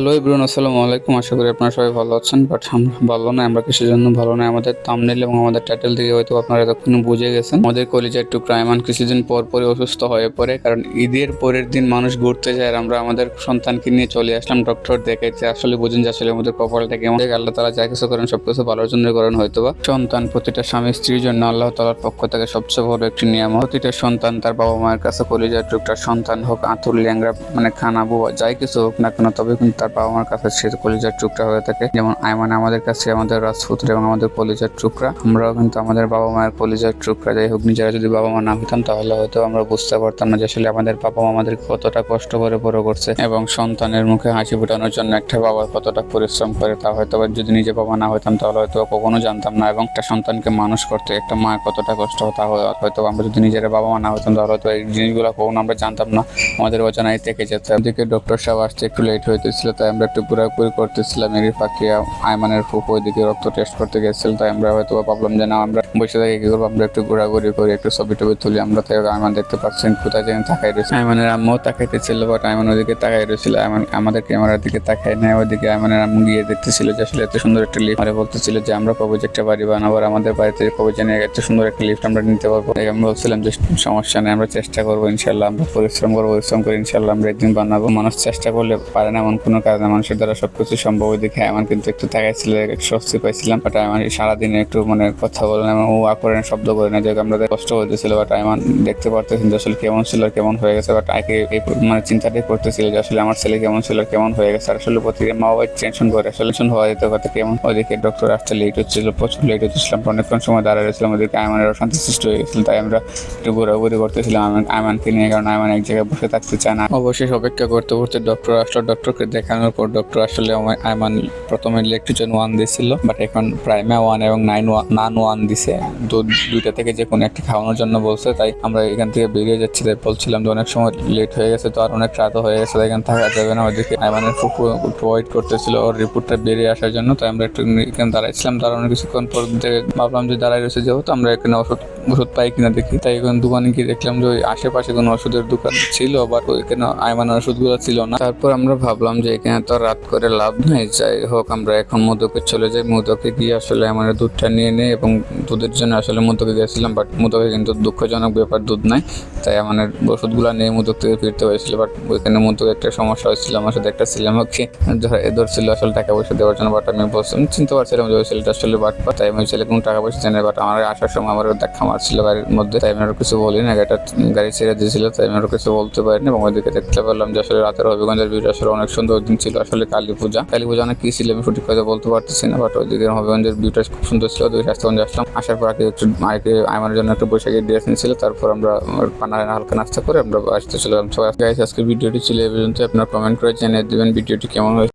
Hello ইব্রুন আসসালামু আলাইকুম। আশা করি আপনারা সবাই ভালো আছেন, বাট আমরা ভালো না আমরা কিসের জন্য ভালো না আমাদের থাম্বনেল এবং আমাদের টাইটেল থেকে হয়তো আপনারা এতক্ষণ বুঝে গেছেন। আমাদের কলেজের টুকরা এমন কিছুদিন পর পরে অসুস্থ হয়ে পড়ে, কারণ ঈদের পরের দিন মানুষ ঘুরতে যায় আর আমরা আমাদের সন্তানকে নিয়ে চলে আসলাম ডক্টর দেখাইতে। আসলে বুঝেন যে আসলে আমাদের কপালটা কেমন। আল্লাহ তালা যা কিছু করেন সব কিছু ভালোর জন্য করেন হয়তো বা সন্তান প্রতিটা স্বামী স্ত্রীর জন্য আল্লাহ তালার পক্ষ থেকে সবচেয়ে বড় একটি নিয়ম প্রতিটা সন্তান তার বাবা মায়ের কাছে কলেজের টুকটার সন্তান হোক আঁতুল ল্যাংরা মানে খানা, বুয়া, যাই কিছু হোক না কেন, তবে কিন্তু তার বাবা মার কাছে সে কলেজের টুকরা হয়ে থাকে। যেমন আয়মান আমাদের কাছে, আমাদের রাজপুত্র এবং আমাদের কলেজের টুকরা। আমরাও কিন্তু আমাদের বাবা মায়ের কলেজের টুকরা। যাই হোক, নিজেরা যদি বাবা মা না হইতাম, তাহলে হয়তো আমরা বুঝতে পারতাম না যে আসলে আমাদের বাবা মা আমাদের কতটা কষ্ট করে বড় করছে এবং সন্তানের মুখে হাসি ফোটানোর জন্য একটা বাবা কতটা পরিশ্রম করে, তা হয়তো যদি নিজে বাবা না হইতাম, তাহলে হয়তো কখনো জানতাম না। এবং একটা সন্তানকে মানুষ করতে একটা মা কতটা কষ্ট, তা হয়- হয়তো আমরা যদি নিজেরা বাবা মা না হইতাম, তাহলে হয়তো এই জিনিসগুলো কখনো আমরা জানতাম না। আমাদের অজানাই থেকে যেত। এদিকে ডক্টর সাহেব আসতে একটু লেট হইতেছিল তাই আমরা একটু ঘোরাঘুরি করতেছিলাম এর ফাঁকে আয়মানের ফুফু ওইদিকে রক্ত টেস্ট করতে গেছিল, তাই আমরা হয়তো ভাবলাম যে না, আমরা বসে থেকে, কি করব? আমরা একটু ঘোরাঘুরি করি, একটু ছবি টবি তুলি, আমরা তাই আয়মান দেখতে পাচ্ছেন, কোথায় যেন তাকাই রয়েছে। আয়মানের আম্মু তাকাইতেছিল বাট আয়মান ওদিকে তাকাই রয়েছিল, আয়মান আমাদের ক্যামেরার দিকে তাকাই নেয় ওদিকে আয়মানের আম্মু গিয়ে দেখতেছিল যে আসলে এত সুন্দর একটা লিফট আরে বলতেছিল যে, আমরা পাবো যে একটা বাড়ি বানাবো আমাদের বাড়িতে পাবো যে এত সুন্দর একটা লিফট আমরা নিতে পারব। আমি বলছিলাম যে, সমস্যা নেই, আমরা চেষ্টা করব ইনশাল্লাহ আমরা পরিশ্রম করব, পরিশ্রম করে ইনশাল্লাহ আমরা একদিন বানাবো। মানুষ চেষ্টা করলে পারে না, এমন কোনো কাজ না মানুষের দ্বারা সবকিছু সম্ভব দেখে এমন কিন্তু একটু তাকাইছিল স্বস্তি পাইছিলাম বাট আমার সারাদিনে একটু মানে কথা বলে না ও করে শব্দ করে না যে আমরা কষ্ট হইতেছিল বাট আইমান দেখতে পারতেছেন যে আসলে কেমন ছিল কেমন হয়ে গেছে বাট আগে এই মানে চিন্তাটাই করতেছিল যে আসলে আমার ছেলে কেমন ছিল কেমন হয়ে গেছে আসলে প্রতিদিন মা বাবা টেনশন করে, আসলে হওয়া যেতে কথা কেমন ওইদিকে ডক্টর আসতে লেট হচ্ছিল প্রচুর লেট হচ্ছিলাম অনেকক্ষণ সময় দাঁড়ায় রয়েছিলাম ওদেরকে আইমানের অশান্তি সৃষ্টি হয়ে গেছিল, তাই আমরা একটু ঘোরাঘুরি করতেছিলাম আইমানকে নিয়ে, কারণ আইমান এক জায়গায় বসে থাকতে চায় না। অবশেষ অপেক্ষা করতে করতে ডক্টর আসলো ডক্টরকে দেখানোর পর ডক্টর আসলে আইমান প্রথমে ইলেকট্রিশন ওয়ান দিয়েছিল বাট এখন প্রাইমা ওয়ান এবং নাইন ওয়ান নান ওয়ান দিছে। দু- দুইটা থেকে যে কোনো একটা খাওয়ানোর জন্য বলছে, তাই আমরা এখান থেকে বেরিয়ে যাচ্ছি। তাই বলছিলাম যে অনেক সময় লেট হয়ে গেছে, তো আর অনেক রাতও হয়ে গেছে, তাই এখানে থাকা যাবে না। ওইদিকে আইমানের একটু ওয়েট করতেছিল ওর রিপোর্টটা বেরিয়ে আসার জন্য তাই আমরা একটু এখানে দাঁড়াইছিলাম। দাঁড়ানোর কিছুক্ষণ পর ভাবলাম যে দাঁড়াই রয়েছে যেহেতু, আমরা এখানে ওষুধ ওষুধ পাই কিনা দেখি। তাই এখন দোকানে গিয়ে দেখলাম যে ওই আশেপাশে কোনো ওষুধের দোকান ছিল বাট ওইখানে আইমানের ওষুধগুলো ছিল না। তারপর আমরা ভাবলাম যে এখানে তো রাত করে লাভ নাই। যাই হোক, আমরা এখন মধুকে চলে যাই। মধুকে গিয়ে আসলে আমরা দুধটা নিয়ে নেই এবং দুধের জন্য আসলে মধুকে গেছিলাম বাট মধুকে কিন্তু দুঃখজনক ব্যাপার, দুধ নাই। তাই আমাদের ওষুধগুলো নিয়ে মধুক থেকে ফিরতে হয়েছিল বাট ওইখানে মধু একটা সমস্যা হয়েছিল, আমার সাথে একটা ছিলাম হচ্ছে ধরছিল আসলে টাকা পয়সা দেওয়ার জন্য বাট আমি বলছিলাম চিনতে পারছিলাম যে ওই ছেলেটা আসলে বাট তাই আমি ছেলে কোনো টাকা পয়সা জানি বাট আমার আসার সময় আমার দেখা মারছিল গাড়ির মধ্যে, তাই আমি আর কিছু বলি না গাড়িটা গাড়ি ছেড়ে দিয়েছিল, তাই আমি আর কিছু বলতে পারিনি, এবং ওইদিকে দেখতে পারলাম যে আসলে রাতের হবিগঞ্জের ভিড় আসলে অনেক সুন্দর দিন ছিল, আসলে কালী পূজা কালী পূজা অনেক কি ছিল আমি সঠিক কথা বলতে পারতেছি না বাট ওইদিকে হবিগঞ্জের ভিউটা খুব সুন্দর ছিল ওই স্বাস্থ্যগঞ্জ আসলাম, আসার পর আগে একটু আগে আমার জন্য একটু বৈশাখের ড্রেস নিয়েছিল, তারপর আমরা হালকা নাস্তা করে আমরা আসতে চলে গেলাম সবাই আজকে ভিডিওটি ছিল এই পর্যন্ত আপনার কমেন্ট করে জানিয়ে দেবেন ভিডিওটি কেমন হয়েছে।